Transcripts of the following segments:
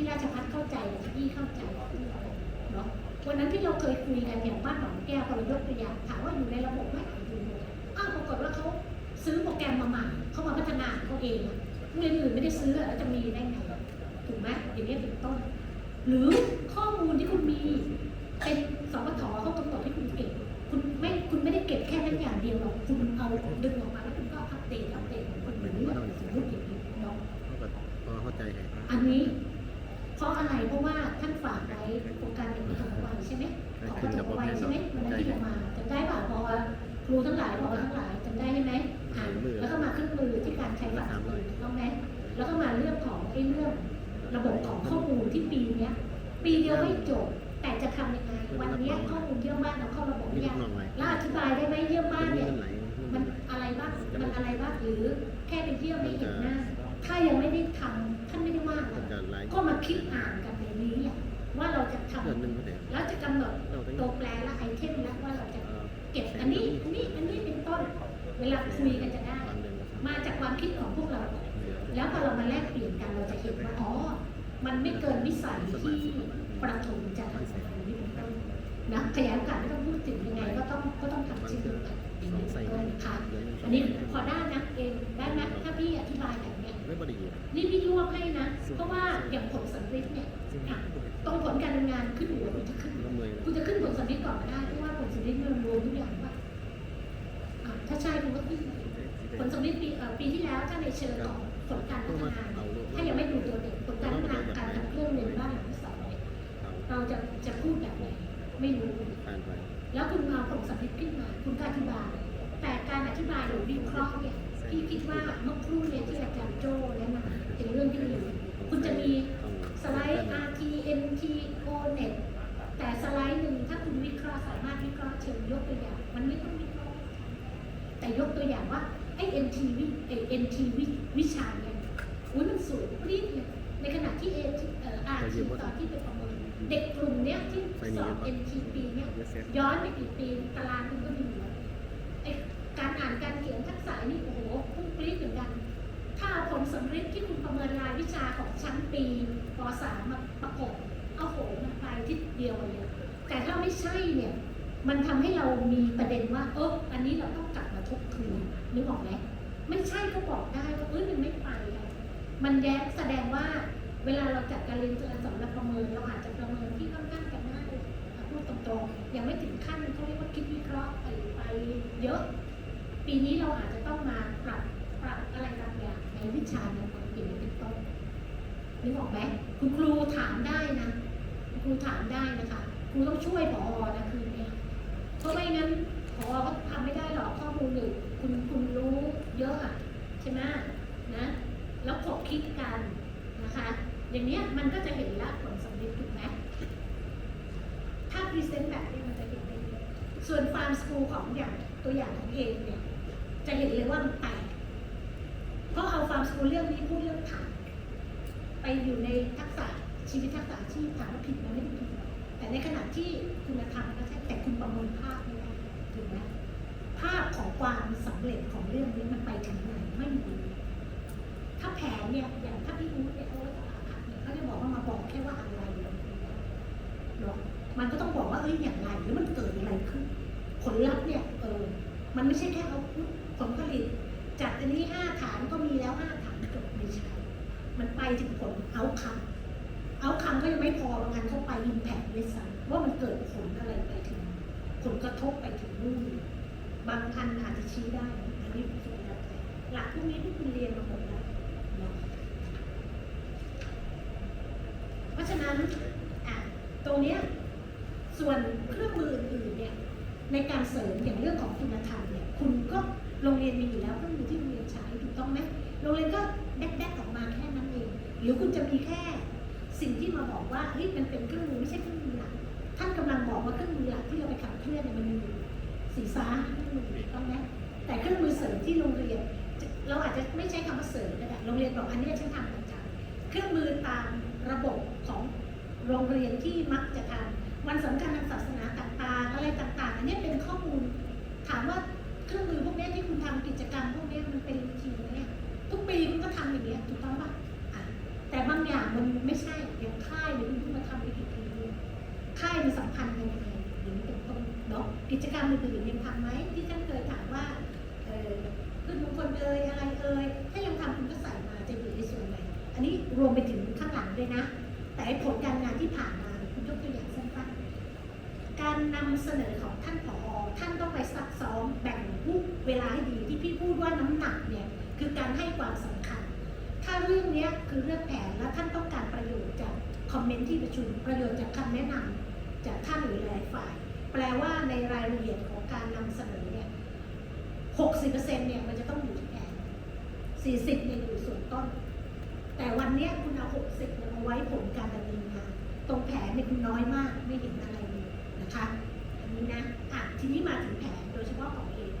ที่ราชพัฒเข้าใจที่พี่เข้าใจเนาะวันนั้นที่เราเคยคุยกันอย่างบ้านหนองแก้วพอยกตัวอย่างถามว่าอยู่ในระบบไหมอยู่อ้าวปรากฏว่าเขาซื้อโปรแกรมมาใหม่เขามาพัฒนาเขาเองอะโรงเรียนอื่นไม่ได้ซื้อแล้วจะมีได้ไงถูกไหมอย่างนี้เป็นต้น หรือข้อมูลที่คุณมีเป็นสปทเขากำหนดให้คุณเก็บคุณไม่คุณไม่ได้เก็บแค่นั้นอย่างเดียวหรอกคุณเอาดึงออกมาแล้วคุณก็อัปเดตอัปเดต ทั้งหลายพอทั้งหลายจำได้ใช่ไหมอ่านแล้วก็มาเครื่องมือที่การใช้บัตรถูกต้องไหมแล้วก็มาเรื่องของไอ้เรื่องระบบของข้อมูลที่ปีเนี้ย ปีเดียวไม่จบ แต่จะทำยังไงวันเนี้ยข้อมูลเยอะมากเราเข้าระบบมีเนี่ยน้องไว้แล้วอธิบายได้ไหมเยี่ยมมากมีเนี่ยเงินไหลมันอะไรบ้างมันอะไรบ้างหรือแค่ไปเที่ยวไม่เห็นหน้า ถ้ายังไม่ได้ทำท่านไม่ได้ว่ามันอะไรจะไหลก็มาคิดอ่านกันในนี้แหละว่าเราจะทำเดือนหนึ่งก็ได้แล้วจะกำหนดเราต้องตัวแปรและไอเทม เวลาคุยกันจะได้วันเดือนก็ทำมาจากความคิดของพวกเรา แล้วพอเรามาแลกเปลี่ยนกันเราจะเห็นว่า อ๋อ มันไม่เกินวิสัยที่ประถมจะทำสิ่งนี้เป็นต้นนะขยายโอกาสไม่ต้องพูดถึงยังไงก็ต้องก็ต้องทำชื่อกันอย่างนี้เป็นต้นค่ะอันนี้พอได้นะเองได้ไหมถ้าพี่อธิบายแบบเนี้ยไม่บริยูนี่พี่รวบให้นะ เพราะว่าอย่างผลสำริดเนี่ยอะตรงผลการดำเนินงานขึ้นอยู่กับคุณจะขึ้นละเมยคุณจะขึ้นผลสำริดก่อนก็ได้เพราะว่าผลสำริดมันรวมทุกอย่าง ว่าอะถ้าใช่คุณก็ขึ้นผลสำริดปีปีที่แล้วถ้าในเชิงของผลการพัฒนาเอาลูกถ้ายังไม่ดูตัวเด็กผลการพัฒนาการทำเครื่องเรียนบ้านหลังที่สองเนี่ยเราจะจะพูดแบบไหนไม่รู้ แล้วคุณมาผลสำริดขึ้นมา คุณก็อธิบาย แต่การอธิบายหรือวิเคราะห์เนี่ยพี่คิดว่าเมื่อครู่เนี่ยที่อาจารย์โจ้แนะนำเป็นเรื่องที่ดีคุณจะมีสไลด์ RT NT ONET แต่สไลด์หนึ่งถ้าคุณวิเคราะห์สามารถวิเคราะห์เชิงยกตัวอย่างมันไม่ต้องวิ แต่ยกตัวอย่างว่าไอ้ NT วิไอ้ NT วิวิชาเนี่ยอุ้ยมันสวยปรี๊ดเลยในขณะที่ AT เอ่อ RT ตอนที่ไปประเมินเด็กกลุ่มเนี้ยที่สอบ NT ปีเนี้ยย้อนไปกี่ปีตารางคุณก็มีอยู่แล้วไอ้การอ่านการเขียนทักษะนี่โอ้โหพุ่งปรี๊ดเหมือนกัน ถ้าเอาผลสำเร็จที่คุณประเมินรายวิชาของชั้นปีป .3 มาประกบเอาโหมันไปทิศเดียวเลยแต่ถ้าไม่ใช่เนี่ย มันทำให้เรามีประเด็นว่าเอออันนี้เราต้องกลับมาทบทวนนึกออกไหมไม่ใช่ก็บอกได้ว่าเออมันไม่ไปมันแย้งแสดงว่าเวลาเราจัดการเรียนการสอนเราประเมินเราอาจจะประเมินที่ค่อนข้างจะง่ายพูดตรงๆ ยังไม่ถึงขั้นเขาเรียกว่าคิดวิเคราะห์ไปไปเยอะ ปีนี้เราอาจจะต้องมาปรับปรับอะไรบางอย่างในวิชาในความเปลี่ยนเป็นต้นนึกออกไหมคุณครูถามได้นะ คุณครูถามได้นะคะครูต้องช่วยผอนะคืนเนี้ย เพราะไม่งั้นผอก็ทำไม่ได้หรอกข้อมูลหนึ่งคุณคุณรู้เยอะอะใช่ไหมนะแล้วขบคิดกันนะคะ อย่างเนี้ยมันก็จะเห็นละผลสำเร็จถูกไหมถ้าพรีเซนต์แบบนี้มันจะเห็นได้เยอะส่วนฟาร์มสกูลของอย่างตัวอย่างของเองเนี่ยจะเห็นเลยว่ามันแตกเพราะเอาฟาร์มสกูลเรื่องนี้พูดเรื่องฐานไปอยู่ในทักษะชีวิตทักษะอาชีพถามว่าผิดไหมไม่ได้ผิด แต่ในขณะที่คุณธรรมก็ใช่แต่คุณประเมินภาพไม่ได้ถูกไหมภาพของความสำเร็จของเรื่องนี้มันไปถึงไหนไม่รู้ถ้าแผนเนี่ยอย่างถ้าพี่รู้เนี่ยเขาว่าจะผ่าเนี่ยเขาจะบอกว่ามาบอกแค่ว่าอะไรเนาะมันก็ต้องบอกว่าเอ้ยอย่างไรหรือมันเกิดอะไรขึ้น ผลลัพธ์เนี่ยเออมันไม่ใช่แค่เอาผลผลิตจากอันนี้ห้าฐานก็มีแล้วห้าฐานจบไม่ใช่มันไปถึงผลเอาคำ เอาคำก็ยังไม่พอบางอันเข้าไปอิมแพคด้วยซ้ำว่ามันเกิดผลอะไรไปถึง ผลกระทบไปถึงนู่นบางอันอาจจะชี้ได้อันนี้ผมแล้วแต่หลักพวกนี้ที่คุณเรียนมาหมดแล้วเพราะฉะนั้นอะตรงเนี้ยส่วนเครื่องมืออื่นๆเนี่ยในการเสริมอย่างเรื่องของคุณธรรมเนี่ยคุณก็โรงเรียนมีอยู่แล้วเครื่องมือที่โรงเรียนใช้ถูกต้องไหมโรงเรียนก็แดกๆออกมาแค่นั้นเองหรือคุณจะมีแค่ สิ่งที่มาบอกว่าเฮ้ยมันเป็นเครื่องมือไม่ใช่เครื่องมือหลักท่านกำลังบอกว่าเครื่องมือหลักที่เราไปขับเคลื่อนเนี่ยมันมีอสีฟ้าเครื่องมือถูกต้องไหมแต่เครื่องมือเสริมที่โรงเรียน เราอาจจะไม่ใช้คำว่าเสริมก็ได้โรงเรียนบอกอันเนี้ยฉันทำประจำเครื่องมือตามระบบของโรงเรียนที่มักจะทำวันสำคัญทางศาสนาต่างๆอะไรต่างๆ อันนี้เป็นข้อมูลถามว่าเครื่องมือพวกนี้ที่คุณทำกิจกรรมพวกนี้มันเป็นทีไหมทุกปีคุณก็ทำอย่างเงี้ยถูกต้องปะ แต่บางอย่างมันไม่ใช่อย่างค่ายเนี่ยคุณเพิ่งมาทำไม่กี่ปีเองค่ายมันสำคัญยังไงอย่างนี้เป็นต้นเนาะกิจกรรมอื่นๆยังทำไหมที่ท่านเคยถามว่าเออขึ้นมงคลเอ่ยอะไรเอ่ยถ้ายังทำคุณก็ใส่มาจะอยู่ในส่วนไหนอันนี้รวมไปถึงข้างหลังด้วยนะ แต่ผลการงานที่ผ่านมาคุณยกตัวอย่างสั้นๆการนำเสนอของท่านผอท่านต้องไปซักซ้อมแบ่งเวลาให้ดีที่พี่พูดว่าน้ำหนักเนี่ยคือการให้ความสำคัญ ถ้าเรื่องนี้คือเรื่องแผนแล้วท่านต้องการประโยชน์จากคอมเมนต์ที่ประชุม ประโยชน์จากคำแนะนำจากท่านหรือหลายฝ่าย แปลว่าในรายละเอียดของการนำเสนอเนี่ย60%เนี่ยมันจะต้องอยู่ที่แผน40เนี่ยอยู่ส่วนต้น แต่วันนี้คุณเอา60เนี่ยเอาไว้ผลการดำเนินงานตรงแผนเนี่ยคุณน้อยมากไม่เห็นอะไรเลยนะคะอันนี้นะอะทีนี้มาถึงแผนโดยเฉพาะของเอง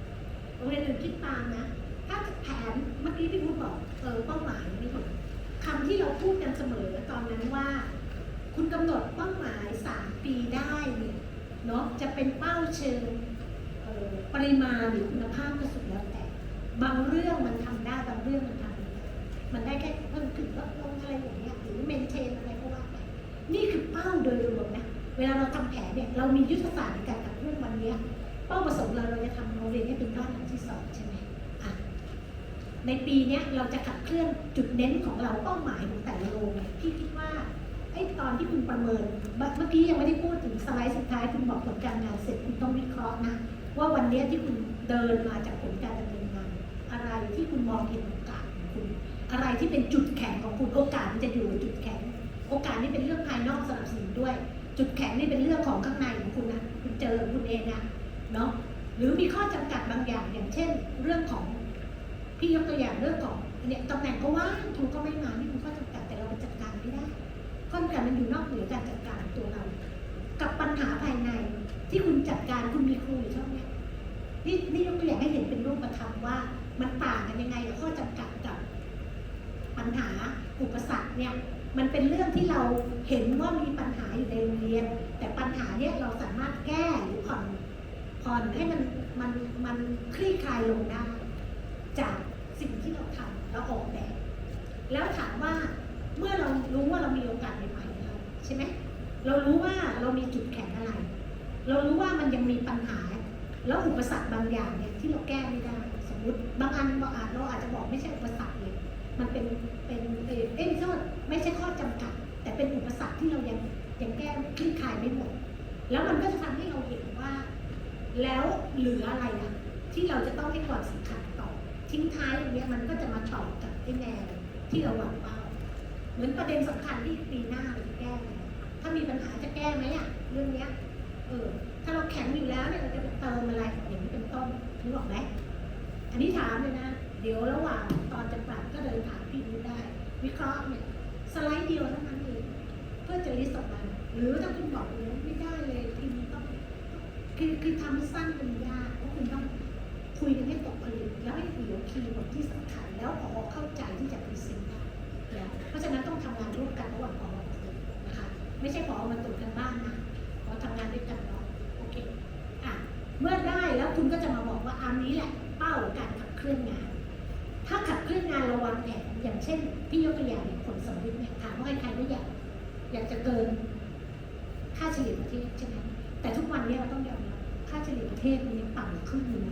โรงเรียนอื่นคิดตามนะ ถ้าแผนเมื่อกี้พี่พูดบอก เป้าหมายไม่คำที่เราพูดกันเสมอตอนนั้นว่า คุณกำหนดเป้าหมาย 3 ปีได้เนี่ยเนาะจะเป็นเป้าเชิงปริมาณหรือคุณภาพก็สุดแล้วแต่ บางเรื่องมันทำได้บางเรื่องมันทำไม่ได้มันได้แค่เพิ่มขึ้นลดลงอะไรอย่างเงี้ยหรือเมนเทนอะไรก็ว่าไปนี่คือเป้าโดยรวมนะเวลาเราทำแผนเนี่ยเรามียุทธศาสตร์ในการขับเคลื่อนวันนี้เป้าประสงค์เราเราจะทำโรงเรียนให้เป็นบ้านหลังที่สองใช่ไหม ในปีนี้เราจะขับเคลื่อนจุดเน้นของเราเป้าหมายของแต่ละโรงเนี่ยพี่คิดว่าไอ้ตอนที่คุณประเมินเมื่อกี้ยังไม่ได้พูดถึงสไลด์สุดท้ายคุณบอกผลการงานเสร็จคุณต้องวิเคราะห์นะว่าวันนี้ที่คุณเดินมาจากผลการดำเนินงาน อะไรที่คุณมองเห็นโอกาสของคุณ อะไรที่เป็นจุดแข็งของคุณโอกาสมันจะอยู่จุดแข็ง โอกาสนี่เป็นเรื่องภายนอกสนับสนุนด้วย จุดแข็งนี่เป็นเรื่องของข้างในของคุณนะคุณเจอคุณเองนะเนาะหรือมีข้อจำกัดบางอย่างอย่างเช่น เรื่องของ พี่ยกตัวอย่างเรื่องของเนี่ยตำแหน่งก็ว่างทุนก็ไม่มานี่เป็นข้อจำกัดแต่เราไปจัดการไม่ได้ข้อจำกัดมันอยู่นอกเหนือการจัดการตัวเรา กับปัญหาภายในที่คุณจัดการคุณมีครูอยู่ช่องเนี้ยนี่นี่ยกตัวอย่างให้เห็นเป็นรูปธรรมว่า มันต่างกันยังไงกับข้อจำกัดกับ ปัญหาอุปสรรคเนี่ยมันเป็นเรื่องที่เราเห็นว่ามีปัญหาอยู่ในโรงเรียน แต่ปัญหาเนี่ยเราสามารถแก้หรือผ่อนผ่อนให้มันมันมันคลี่คลายลงได้จาก เราออกแบบ แล้วถามว่าเมื่อเรารู้ว่าเรามีโอกาสใหม่ๆเราใช่ไหมเรารู้ว่าเรามีจุดแข็งอะไร เรารู้ว่ามันยังมีปัญหา แล้วอุปสรรคบางอย่างเนี่ยที่เราแก้ไม่ได้ สมมติบางอันเราอาจเราอาจจะบอกไม่ใช่อุปสรรคเลยมันเป็นเป็นเอ้ยไม่ใช่ไม่ใช่ข้อจำกัด แต่เป็นอุปสรรคที่เรายังยังแก้คลี่คลายไม่หมด แล้วมันก็จะทำให้เราเห็นว่า แล้วเหลืออะไรอะที่เราจะต้องให้ความสำคัญต่อ ทิ้งท้ายอย่างเงี้ยมันก็จะมาต่อกับไอ้แนวที่เราหวังเป้าเหมือนประเด็นสำคัญที่ปีหน้าเราจะแก้ถ้ามีปัญหาจะแก้ไหมอะเรื่องเนี้ยเออถ้าเราแข็งอยู่แล้วเนี่ยเราจะเติมอะไรอย่างนี้เป็นต้นนึกออกไหมอันนี้ถามเลยนะ เดี๋ยวระหว่างตอนจะปรับก็เดินถามพี่ดูได้ วิเคราะห์เนี่ยสไลด์เดียวเท่านั้นเองเพื่อจะลิสต์ออกมาหรือถ้าคุณบอกเลยไม่ได้เลยทีนี้ต้องคือคือทำสั้นเป็นยากเพราะคุณต้องคุยกันให้ตกผลึก แล้วให้เหลือคีย์บทที่สำคัญ แล้วพอเข้าใจที่จะพรีเซนต์เพราะฉะนั้นต้องทำงานร่วมกันระหว่างพอนะคะไม่ใช่พอมาตรวจกันบ้านนะพอทำงานด้วยกันเนาะโอเคอะเมื่อได้แล้วคุณก็จะมาบอกว่าอันนี้แหละเป้าการขับเคลื่อนงาน ถ้าขับเคลื่อนงานราวางแผนอย่างเช่นพี่ยกตัวอย่างอย่งผลสำลิดเนี่ยถามว่าใครๆก็อยากอยากจะเกินค่าเฉลี่ยประเทศใช่ไหมแต่ทุกวันนี้เราต้องยอมรับค่าเฉลี่ยประเทศมันยังต่ำกว่าครึ่งนึง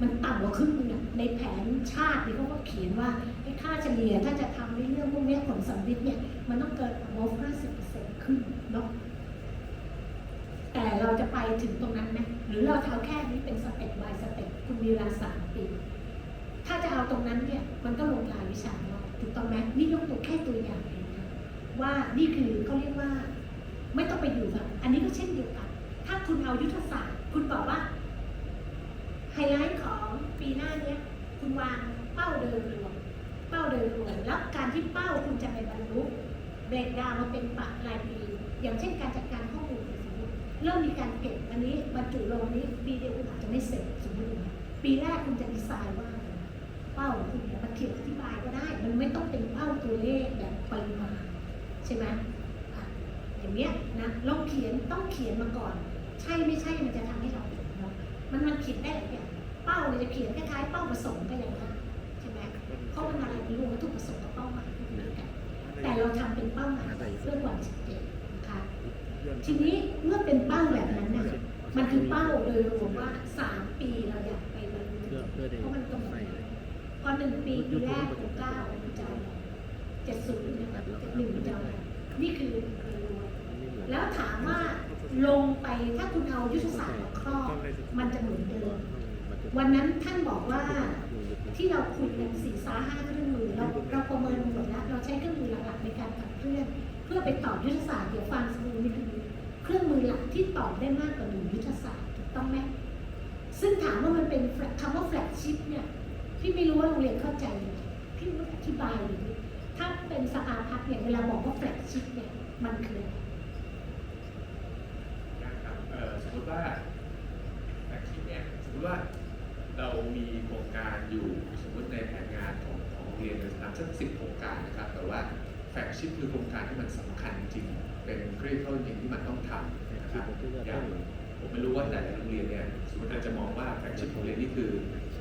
มันต่ำกว่าครึ่งนึงอะ ในแผนชาติเนี่ยเขาก็เขียนว่าไอ้ค่าเฉลี่ยถ้าจะทำในเรื่องพวกนี้ผลสำลิดเนี่ยมันต้องเกินงบ50%ขึ้นเนาะแต่เราจะไปถึงตรงนั้นไหมหรือเราจะเอาแค่นี้เป็นสเต็ป by สเต็ปคุณมีเวลาสามปีถ้าจะเอาตรงนั้นเนี่ยมันก็ลงรายวิชาเราถูกต้องไหมนี่ยกตัวแค่ตัวอย่างเองนะว่านี่คือเขาเรียกว่า ไม่ต้องไปอยู่แบบอันนี้ก็เช่นเดียวกัน ถ้าคุณเอายุทธศาสตร์ คุณบอกว่าไฮไลท์ของ ปีหน้าเนี้ยคุณวางเป้าเดินรวมเป้าเดินรวมแล้วการที่เป้าคุณจะไปบรรลุเบรกดาวมาเป็นปะรายปี อย่างเช่นการจัดการข้อมูลสมมติเริ่มมีการเก็บอันนี้บรรจุลงนี้ปีเดียวคุณอาจจะไม่เสร็จสมมติปีแรกคุณจะดีไซน์ว่าเป้าคุณเนี่ยมันเขียนอธิบายก็ได้ มันไม่ต้องเป็นเป้าตัวเลขแบบปริมาณใช่ไหมอย่างเนี้ยนะลองเขียนต้องเขียนมาก่อน ใช่ไม่ใช่มันจะทำให้เราเนเนาะมันมันเขียนได้หลายอย่าง เป้าเนี่ยจะเขียนคล้ายๆเป้าประสงค์ก็อย่างนั้นใช่ไหมเพราะมันอะไรเป็นรวมวัตถุประสงค์กับเป้าหมายเหมือนกันแต่เราทำเป็นเป้าหมายเพื่อความชัดเจนนะคะทีนี้เมื่อเป็นเป้าแบบนั้นน่ะมันคือเป้าโดยรวมว่าสามปีเราอยากไปบรรลุเพราะมันกำหนดพอหนึ่งปีปีแรกหกเก้าจะเจ็ดศูนย์นะคะเจ็ดหนึ่งจะนี่คือโดยรวมไม่เหมือนแล้วถามว่าลงไปถ้าคุณเอายุทธศาสตร์ครอบมันจะเหมือนเดิม วันนั้นท่านบอกว่าที่เราคุยกันสี่สาห้าเครื่องมือเราเราประเมินหมดแล้วเราใช้เครื่องมือหลักๆในการขับเคลื่อน เพื่อไปตอบยุทธศาสตร์เดี๋ยวฟังสมุนนี่คือเครื่องมือหลักที่ตอบได้มากกว่าหนึ่งยุทธศาสตร์ถูกต้องไหมซึ่งถามว่ามันเป็นคำว่าแฟลกชิพเนี่ยพี่ไม่รู้ว่าโรงเรียนเข้าใจไหมพี่อธิบายหรือถ้าเป็นสภาพัฒน์เนี่ยเวลาบอกว่าแฟลกชิพเนี่ยมันคืออะไร นะครับเอ่อสมมติว่าแฟกชีเนี่ยสมมติว่าเรามีโครงการอยู่สมมติในแผนงานของของโรงเรียนเนี่ยทำ สักสิบโครงการนะครับ แต่ว่าแฟกชิพคือโครงการที่มันสำคัญจริง เป็นคริติคอลจริงที่มันต้องทำนะครับอย่างผมไม่รู้ว่าแต่ละโรงเรียนเนี่ยสมมติอาจจะมองว่าแฟกชิพของโรงเรียนนี่คือ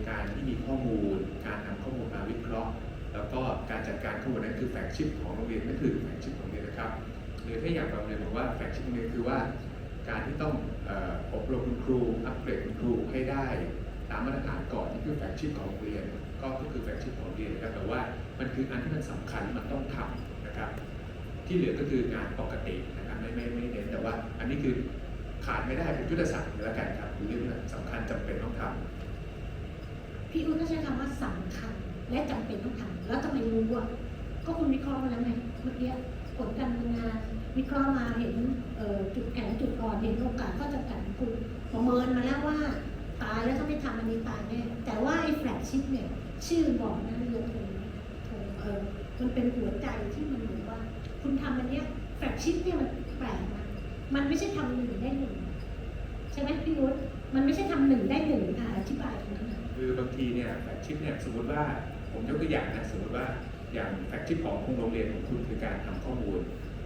การที่มีข้อมูล การนำข้อมูลมาวิเคราะห์ แล้วก็การจัดการข้อมูลนั้นคือแฟกชิพของโรงเรียนนั่นคือแฟกชิพของโรงเรียนนะครับหรือถ้าอย่างบางโรงเรียนบอกว่าแฟกชิพโรงเรียนคือว่า การที่ต้องเอ่ออบรมคุณครูอัปเกรดคุณครูให้ได้ตามมาตรฐานก่อนนี่คือแฟกชิพของโรงเรียน ก็คือแฟกชิพของโรงเรียนนะครับแต่ว่า มันคืออันที่มันสำคัญมันต้องทำนะครับ ที่เหลือก็คืองานปกตินะครับไม่ไม่ไม่เน้นแต่ว่า อันนี้คือขาดไม่ได้เป็นยุทธศาสตร์แล้วกันครับเรื่องสำคัญจำเป็นต้องทำพี่อุ้ยก็ใช้คำว่าสำคัญและจำเป็นต้องทำแล้วทำไมรู้อะก็คุณวิเคราะห์มาแล้วไงเมื่อกี้ผลการทำงานวิเคราะห์มาเห็นจุดแข็งจุดอ่อนเห็นโอกาสข้อจำกัดของคุณประเมินมาแล้วว่าตายแล้วถ้าไม่ทำอันนี้ตายแน่แต่ว่าไอ้แฟลกชิพเนี่ยชื่อบอกนะเรืองธงเออ มันเป็นหัวใจที่มันเหมือนว่า คุณทำอันเนี้ยแฟกชิพเนี่ยมันแปลกนะมันไม่ใช่ทำหนึ่งได้หนึ่งใช่ไหมพี่นุชมันไม่ใช่ทำหนึ่งได้หนึ่งอะอธิบายตรงนั้นหน่อยคือบางทีเนี่ยแฟกชิปเนี่ยสมมติว่าผมยกตัวอย่างนะสมมติว่าอย่างแฟกชิปของโรงเรียนของคุณคือการทำข้อมูล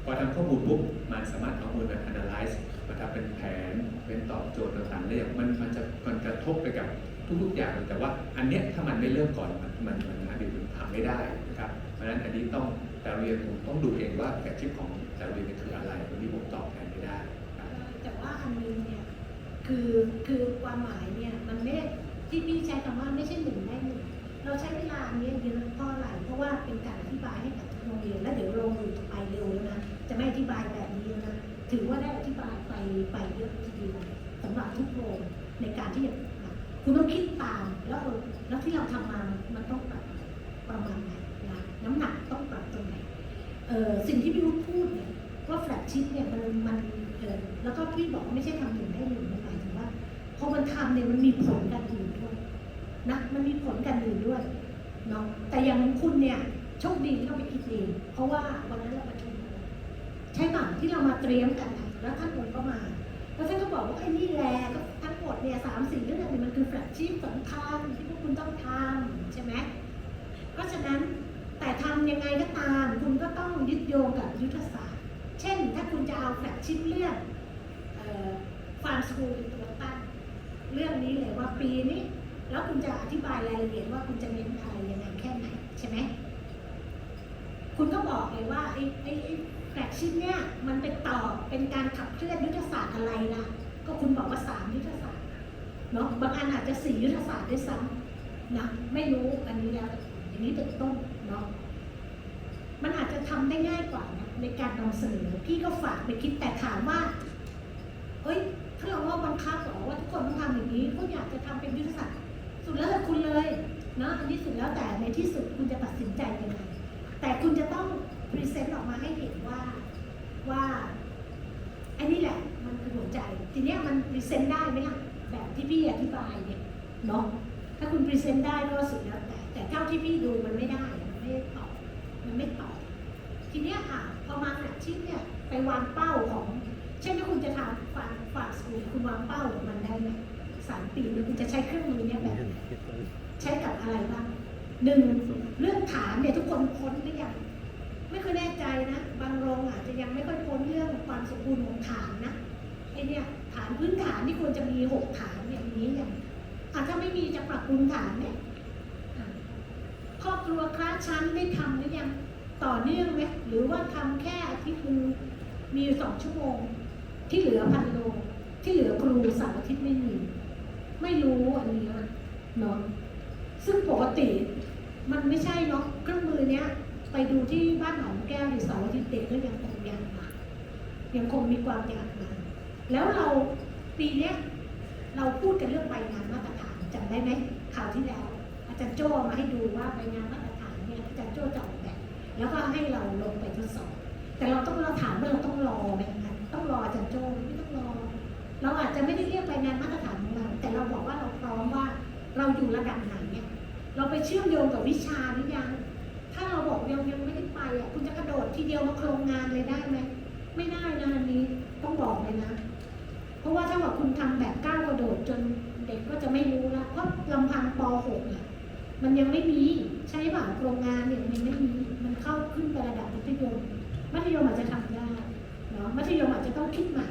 พอทำข้อมูลปุ๊บมันสามารถเอามูลมา analyze มาทำเป็นแผนเป็นตอบโจทย์ต่างๆได้อย่างมันมันจะมันกระทบไปกับ ทุกๆอย่าง แต่ว่าอันเนี้ยถ้ามันไม่เริ่มก่อนมันมันมันอดีตมันทำไม่ได้นะครับเพราะฉะนั้นอันนี้ต้องแต่เรียนผมต้องดูเองว่าแฟกชิปของแต่เรียนเนี่ยคืออะไรวันนี้ผมตอบแทนไม่ได้ แต่ว่าอันนึงเนี่ยคือคือความหมายเนี่ยมันไม่ได้ที่พี่ใช้คำว่าไม่ใช่หนึ่งได้หนึ่งเราใช้เวลาอันเนี้ยเยอะเพราะอะไรเพราะว่าเป็นการอธิบายให้กับโรงเรียนแล้วเดี๋ยวโรงเรียนจะไปเร็วแล้วนะจะไม่อธิบายแบบนี้นะถือว่าได้อธิบายไปไปเยอะทีเดียวสำหรับทุกโรงในการที่จะ คุณต้องคิดตามแล้วเออแล้วที่เราทำมามันต้องปรับประมาณไหนนะน้ำหนักต้องปรับตรงไหนเออสิ่งที่พี่รู้พูดเนี่ยว่าแฟลกชิพเนี่ยมันมันเออแล้วก็พี่บอกว่าไม่ใช่ทำหนึ่งได้หนึ่งมันหมายถึงว่าพอมันทำเนี่ยมันมีผลกันอื่นด้วยนะมันมีผลกันอื่นด้วยเนาะแต่อย่างคุณเนี่ยโชคดีที่เราไปคิดเองเพราะว่าวันนั้นเราประชุมใช่ป่ะที่เรามาเตรียมกันแล้วท่านองค์ก็มาแล้วท่านก็บอกว่าไอ้นี่แหละก็ ทั้งหมดเนี่ยสามสี่เรื่องเนี่ยมันคือแฟลกชิพสำคัญที่พวกคุณต้องทำใช่ไหมเพราะฉะนั้นแต่ทำยังไงก็ตาม คุณก็ต้องยึดโยงกับยุทธศาสตร์ เช่น ถ้าคุณจะเอาแฟลกชิพเรื่องฟาร์มสกูลเป็นตัวตั้งเรื่องนี้เลยว่าปีนี้ แล้วคุณจะอธิบายรายละเอียดว่าคุณจะเน้นอะไรยังไงแค่ไหนใช่ไหมคุณก็บอกเลยว่าไอ้ไอ้แฟลกชิพเนี่ยมันเป็นต่อเป็นการขับเคลื่อนยุทธศาสตร์อะไรล่ะ ก็คุณบอกว่าสามยุทธศาสตร์ เนาะบางอันอาจจะสี่ยุทธศาสตร์ด้วยซ้ำนะไม่รู้อันนี้แล้วอย่างนี้เป็นต้นเนาะมันอาจจะทำได้ง่ายกว่านะในการนำเสนอพี่ก็ฝากไปคิดแต่ถามว่าเฮ้ยถ้าเราว่าบังคับหรอว่าทุกคนต้องทำอย่างนี้ก็อยากจะทำเป็นยุทธศาสตร์สุดแล้วแต่คุณเลยเนาะอันนี้สุดแล้วแต่ในที่สุดคุณจะตัดสินใจยังไงแต่คุณจะต้องพรีเซนต์ออกมาให้เห็นว่าว่าอ้นี่แหละมันคือหัวใจ ทีเนี้ยมันพรีเซนต์ได้ไหมล่ะ แบบที่พี่อธิบายเนี่ยเนาะถ้าคุณพรีเซนต์ได้ก็สุดแล้วแต่แต่เท่าที่พี่ดูมันไม่ได้มันไม่ได้ตอบมันไม่ตอบทีเนี้ยค่ะพอมาแฟลกชิปเนี่ยไปวางเป้าของเช่นถ้าคุณจะทำฝากฝากสกูลคุณวางเป้าของมันได้ไหมสามปีแล้วคุณจะใช้เครื่องมือเนี่ยแบบใช้กับอะไรบ้างหนึ่งเรื่องฐานเนี่ยทุกคนพ้นหรือยังไม่ค่อยแน่ใจนะ บางโรงอาจจะยังไม่ค่อยพ้นเรื่องความสมบูรณ์ของฐานนะไอเนี่ย ฐานพื้นฐานที่ควรจะมีหกฐานเนี่ยมีอย่างอะถ้าไม่มีจะปรับปรุงฐานเนี่ยอะครอบครัวคลาสชั้นได้ทำหรือยังต่อเนื่องไหมหรือว่าทำแค่อาทิตย์นึงมีสองชั่วโมง ที่เหลือพันโลที่เหลือครูเสาร์อาทิตย์ไม่มี ไม่รู้อันนี้เนาะซึ่งปกติมันไม่ใช่เนาะเครื่องมือเนี้ยไปดูที่บ้านหนองแก้วหรือเสาร์อาทิตย์เด็กก็ยังคงยากมายังคงมีความอยากมา แล้วเราปีเนี้ยเราพูดกันเรื่องใบงานมาตรฐานจำได้ไหมข่าวที่แล้ว อาจารย์โจ้มาให้ดูว่าใบงานมาตรฐานเนี่ยอาจารย์โจ้จะออกแบบแล้วก็ให้เราลงไปทดสอบ แต่เราต้องเราถามว่าเราต้องรอไหมคะต้องรออาจารย์โจ้ไม่ต้องรอ เราอาจจะไม่ได้เรียกใบงานมาตรฐานของเราแต่เราบอกว่าเราพร้อมว่าเราอยู่ระดับไหนเนี่ยเราไปเชื่อมโยงกับวิชาหรือยัง ถ้าเราบอกยังยังไม่ได้ไปอะคุณจะกระโดดทีเดียวมาโครงงานเลยได้ไหม ไม่ได้นะอันนี้ต้องบอกเลยนะ เพราะว่าถ้าว่าคุณทำแบบก้าวกระโดดจนเด็กก็จะไม่รู้ละเพราะลำพังป .6 เนี่ยมันยังไม่มีใช่ป่ะโครงงานเนี่ยมันยังไม่มีมันเข้าขึ้นไประดับมัธยม มัธยมอาจจะทำได้เนาะมัธยมอาจจะต้องคิดใหม่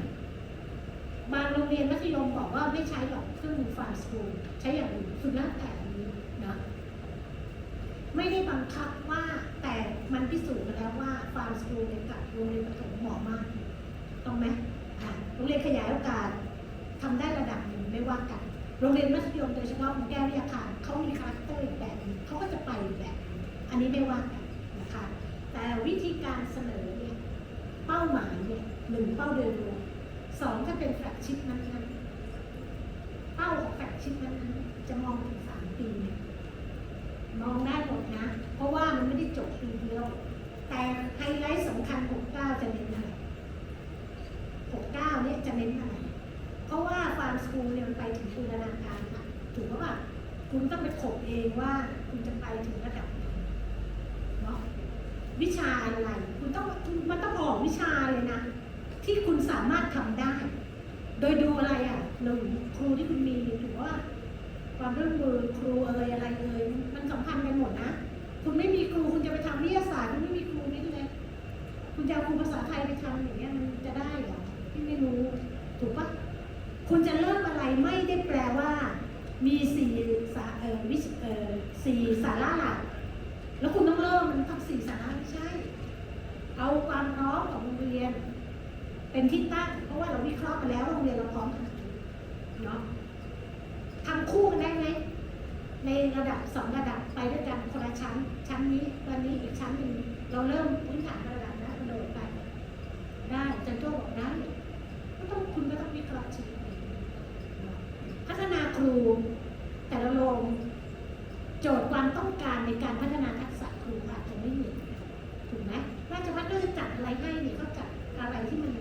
บางโรงเรียนมัธยมบอกว่าไม่ใช้หรอกเครื่องมือฟาสคูลใช้อย่างอื่นสุดแล้วแต่นี้นะไม่ได้บังคับว่าแต่มันพิสูจน์มาแล้วว่าฟาร์มสคูลเนี่ยกับโรงเรียนประถมเหมาะมาก ต้องไหม โรงเรียนขยายโอกาสทำได้ระดับหนึ่งไม่ว่ากัน โรงเรียนมัธยมโดยเฉพาะของแก้ววิทยาคารเขามีคาแรคเตอร์อีกแบบนึงเขาก็จะไปอีกแบบ อันนี้ไม่ว่ากันนะคะแต่วิธีการเสนอเนี่ยเป้าหมายเนี่ยหนึ่งเป้าโดยรวมสองถ้าเป็นแฟลกชิพนั้นๆเป้าของแฟลกชิพนั้นๆจะมองถึงสามปีเนี่ยมองได้หมดนะ เพราะว่ามันไม่ได้จบปีเดียว แต่ไฮไลท์สำคัญของเก้าจะเน้นอะ ไรหกเก้าเนี่ยจะเน้นอะไร เพราะว่าฟาร์มสคูลเนี่ยมันไปถึงบูรณาการค่ะถูกปะว่าคุณต้องไปถกเองว่าคุณจะไปถึงระดับไหนเนาะวิชาอะไร คุณต้องมันต้องออกวิชาเลยนะ ที่คุณสามารถทำได้ โดยดูอะไรอะหนึ่งครูที่คุณมีถือว่า ความร่วมมือครูเอ่ยอะไรเอ่ยมันสัมพันธ์กันหมดนะ คุณไม่มีครูคุณจะไปทำวิทยาศาสตร์คุณไม่มีครูนี่เลยคุณจะเอาครูภาษาไทยไปทำอย่างเงี้ยมันจะได้เหรอ พี่ไม่รู้ ถูกปะคุณจะเริ่มอะไรไม่ได้แปลว่า มีสี่สาเออวิชเออสี่สาระหลักแล้วคุณต้องเริ่มมันต้องสี่สาระไม่ใช่ เอาความพร้อมของโรงเรียน เป็นที่ตั้งเพราะว่าเราวิเคราะห์มาแล้วโรงเรียนเราพร้อมขนาดไหนเนาะทำคู่กันได้ไหมในระดับสองระดับไปด้วยกันคนละชั้น ชั้นนี้วันนี้อีกชั้นหนึ่งเราเริ่มพื้นฐานระดับนะกระโดดไปได้อาจันโจ้บอกได้ ก็ต้องวิเคราะห์ชีวิตพัฒนาครู แต่ละโรงโจทย์ความต้องการในการพัฒนาทักษะครูอาจจะไม่เหมือนถูกไหมราชพัฒก็จะจัดอะไรให้เนี่ยก็จัดอะไรที่มัน